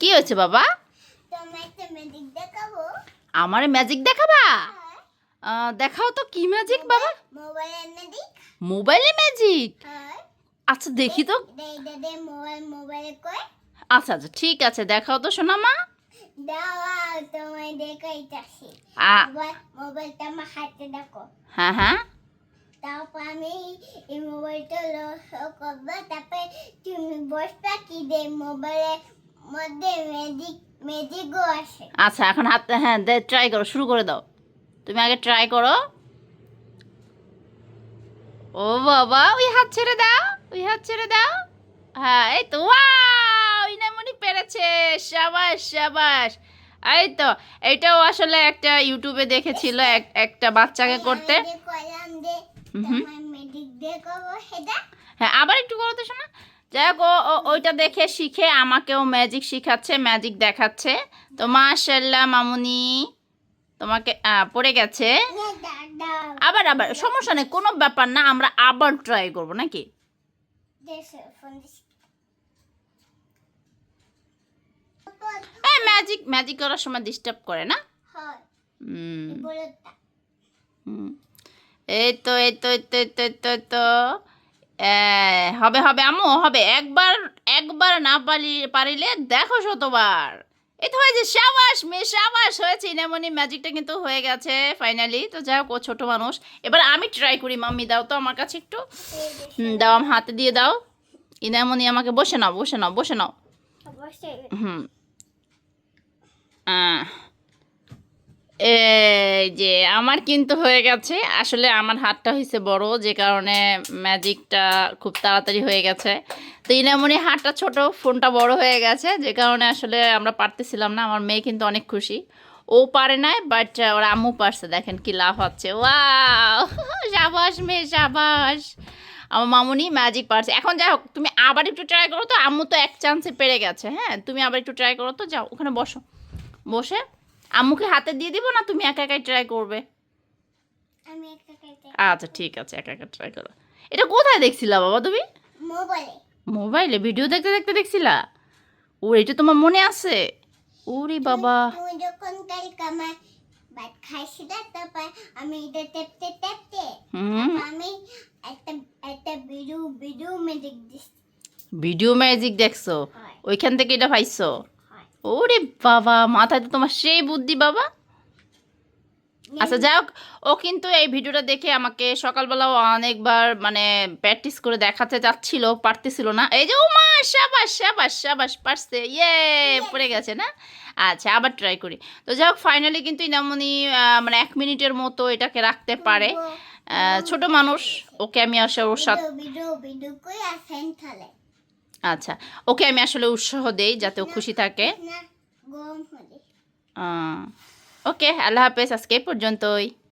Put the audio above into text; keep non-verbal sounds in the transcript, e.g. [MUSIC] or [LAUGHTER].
কি হয়েছে বাবা? আমার ম্যাজিক দেখাবা? হ্যাঁ। দেখাও তো কি ম্যাজিক বাবা? মোবাইলে ম্যাজিক আচ্ছা দেখি তো। মোবাইল মোবাইল আচ্ছা আচ্ছা ঠিক আছে দেখাও তো শোনা মা হ্যাঁ হ্যাঁ। তারপর আমি এই মোবাইলটা লস করব তারপরে তুমি বসবা কি দে মোবাইলের মধ্যে ম্যাজিক ম্যাজিকও আসে। আচ্ছা এখন হাত হ্যাঁ দে ট্রাই করো শুরু করে দাও। তুমি আগে ট্রাই করো। ও বাবা ওই হাত ছেড়ে দাও ওই হাত ছেড়ে দাও। হ্যাঁ এই তো ওয়াও ইনামনি পেরেছে সাবাস সাবাস। এই তো এটাও আসলে একটা ইউটিউবে দেখেছিল এক- একটা বাচ্চাকে করতে। হুম হ্যাঁ আবার একটু করো তো শোনা। যাই হোক ওইটা দেখে শিখে আমাকেও ম্যাজিক শিখাচ্ছে ম্যাজিক দেখাচ্ছে। তো মাশাল্লাহ মামুনি তোমাকে পড়ে গেছে। আবার আবার সমস্যা নেই কোনো ব্যাপার না আমরা আবার ট্রাই করব নাকি? হ্যাঁ ম্যাজিক ম্যাজিক করার সময় ডিস্টার্ব করে না? হুম, হুম। এই তো এই তো এই তো এই তো এই তো এই তো হবে হবে আমু হবে। একবার একবার না পারি পারিলে দেখো শতবার। এই তো হয়েছে সাবাস মেয়ে সাবাস হয়েছে। ইনামনি ম্যাজিকটা কিন্তু হয়ে গেছে ফাইনালি। তো যাই হোক ও ছোটো মানুষ। এবার আমি ট্রাই করি মাম্মি দাও তো আমার কাছে একটু। দাও আমার হাতে দিয়ে দাও। ইনামনি আমাকে বসে নাও বসে নাও বসে নাও। হুম। যে আমার কিন্তু হয়ে গেছে। আসলে আমার হাতটা হয়েছে বড়, যে কারণে ম্যাজিকটা খুব তাড়াতাড়ি হয়ে গেছে। তো ইনামনি হাতটা ছোট, ফোনটা বড় হয়ে গেছে, যে কারণে আসলে আমরা পারতেছিলাম না। আমার মেয়ে কিন্তু অনেক খুশি। ও পারে নাই বাট ওর আম্মু পারছে। দেখেন কি লাভ হচ্ছে। [LAUGHS] সাবাস মেয়ে, সাবাস! আমার মামুনি ম্যাজিক পারছে। এখন যাই হোক, তুমি আবার একটু ট্রাই করো তো। আম্মু তো এক চান্সে পেরে গেছে হ্যাঁ? তুমি আবার একটু ট্রাই করো তো। যাও, ওখানে বসো। বসে আম্মুকে হাতে দিয়ে দিব না তুমি একা একাই ট্রাই করবে? আচ্ছা ঠিক আছে একা একা ট্রাই করো। এটা কোথায় দেখছিলা বাবা তুমি? মোবাইলে মোবাইলে ভিডিও দেখতে দেখতে দেখছিলা? ও এটা তোমার মনে আছে? ওরে বাবা। তুমি যখন কালকে আমার ভাত খাইছিলে তারপর আমি এটা টেপতে টেপতে হুম। আমি একটা একটা video video magic video magic দেখছ? ওইখান থেকে এটা পাইছো? ওরে বাবা মাথায় তো তোমার সেই বুদ্ধি বাবা। আচ্ছা যাই হোক ও কিন্তু এই ভিডিওটা দেখে আমাকে সকালবেলাও অনেকবার মানে প্র্যাকটিস করে দেখাতে চাচ্ছিল পারতেছিল না। এই যে ও মা সাবাস সাবাস সাবাস পারছে ইয়ে পড়ে গেছে না? আচ্ছা আবার ট্রাই করি। তো যাই হোক ফাইনালি কিন্তু ইনামনি মানে এক মিনিটের মতো এটাকে রাখতে পারে। ছোট মানুষ ওকে আমি আসলে ওর সাথে আচ্ছা। ওকে আমি আসলে উৎসাহ দেই যাতে ও খুশি থাকে। ওকে আল্লাহ হাফেজ আজকে পর্যন্তই।